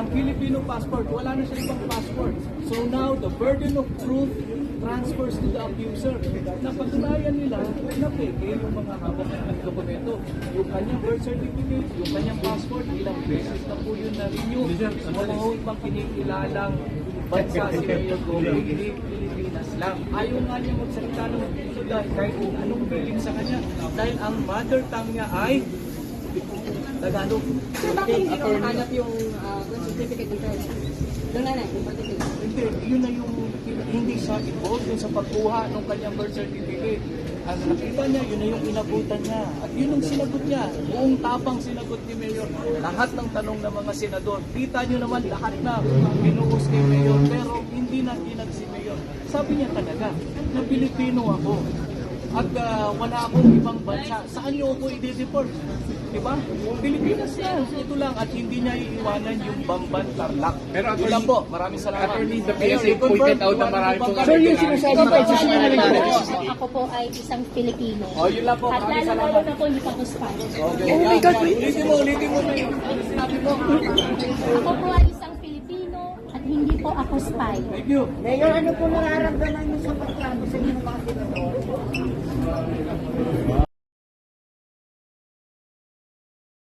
ng Filipino passport. Wala na siya ibang passport. So now, the burden of proof transfers to the accuser. Napatunayan nila na peke yung mga hawak ng dokumento. Yung kanyang birth certificate, yung kanyang passport, ilang beses na po yun na-renew. Wala ho ibang kinikilalang bansa si Mayor Gomez, hindi Pilipinas lang. Ayaw nga niya magsalita ng Sudan kahit anong feeling sa kanya. Dahil ang mother tongue niya ay Tagalog. So bakit hindi ko mahanap yung uh, birth certificate dito? Doon na na, yung particular. Hindi, yun na yung hindi siya involved dun sa pagkuha ng kanyang birth certificate. Ang nakita niya, yun na yung inabutan niya. At yun ang sinagot niya. Buong tapang sinagot ni Mayor. Lahat ng tanong ng mga senador. Kita niyo naman lahat na binuhos kay Mayor. Pero hindi na kinag si Mayor. Sabi niya talaga na Pilipino ako. At ah, wala akong ibang bansa. Saan niyo ako i-deport? Diba? Pilipinas yan. Ito lang. At hindi niya iiwanan yung Bamban Tarlac. Pero attorney- lang po. Maraming salamat. Attorney, the Mayor, PSA pointed out na marami ano pong bang- Sir, yung sinasabi ko, sinungaling ako, na- ako po ay isang Pilipino. Oh, yun lang po. At Maraming lalo salamat. lalo na po hindi pa ako Spanish. Okay. Oh my God. Ulitin mo, ulitin mo. Ano sinabi mo? Ako po ay isang Pilipino at hindi po ako spy. Thank you. Mayor, ano po nararamdaman niyo sa pagkano sa inyo ng mga senador?